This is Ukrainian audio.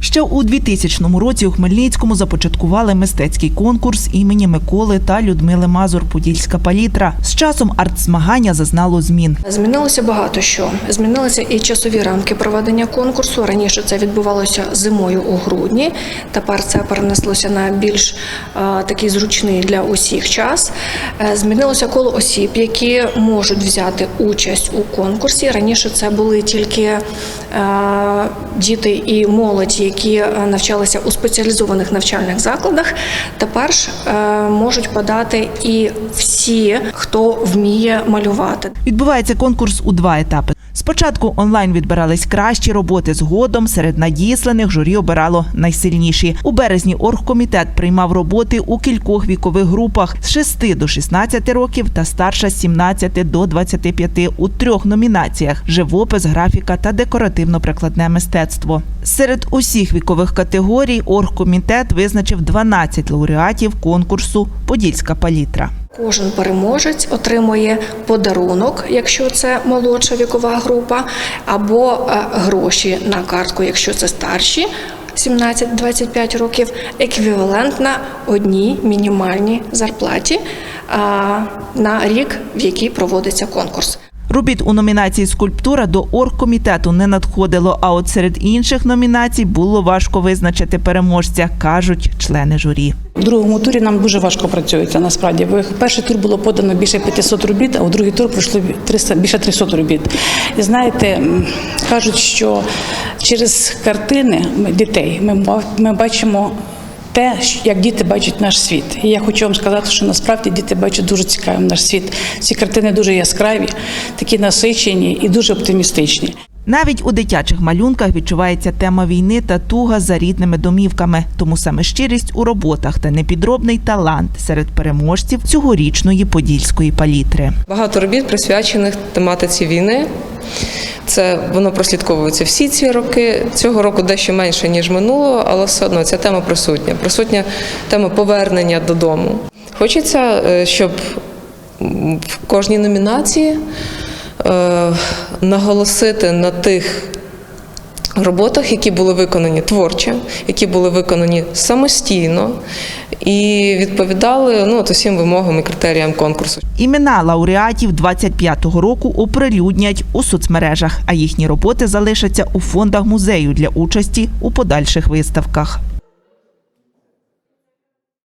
Ще у 2000 році у Хмельницькому започаткували мистецький конкурс імені Миколи та Людмили Мазур Подільська палітра. З часом арт-змагання зазнало змін. Змінилося багато що. Змінилися і часові рамки проведення конкурсу. Раніше це відбувалося зимою у грудні. Тепер це перенеслося на більш е, такий зручний для усіх час. Е, змінилося коло осіб, які можуть взяти участь у конкурсі. Раніше це були тільки е, діти і молодь, які е, навчалися у спеціалізованих навчальних закладах. Тепер ж е, можуть подати і всі, хто вміє малювати. Відбувається конкурс у два етапи. Спочатку онлайн відбирались кращі роботи. Згодом серед надісланих журі обирало найсильніші. У березні оргкомітет приймав роботи у кількох вікових групах з 6 до 16 років та старша з 17 до 25 у трьох номінаціях: живопис, графіка та декоративно-прикладне мистецтво. Серед усіх вікових категорій оргкомітет визначив 12 лауреатів конкурсу Подільська палітра. Кожен переможець отримує подарунок, якщо це молодша вікова група, або е, гроші на картку, якщо це старші. 17-25 років еквівалентна одній мінімальній зарплаті на рік, в який проводиться конкурс. Робіт у номінації скульптура до оргкомітету не надходило. А от серед інших номінацій було важко визначити переможця, кажуть члени журі. У другому турі нам дуже важко працюється насправді. В перший тур було подано більше 500 робіт, а у другий тур пройшло 300, більше 300 робіт. І знаєте, кажуть, що через картини дітей ми бачимо те, як діти бачать наш світ. І я хочу вам сказати, що насправді діти бачать дуже цікавим наш світ. Ці картини дуже яскраві, такі насичені і дуже оптимістичні. Навіть у дитячих малюнках відчувається тема війни та туга за рідними домівками. Тому саме щирість у роботах та непідробний талант серед переможців цьогорічної подільської палітри. Багато робіт присвячених тематиці війни. Це воно прослідковується всі ці роки. Цього року дещо менше ніж минулого, але все одно ця тема присутня. Присутня тема повернення додому. Хочеться, е, щоб в кожній номінації наголосити на тих роботах, які були виконані творчо, які були виконані самостійно і відповідали ну, от усім вимогам і критеріям конкурсу. Імена лауреатів 25-го року оприлюднять у соцмережах, а їхні роботи залишаться у фондах музею для участі у подальших виставках.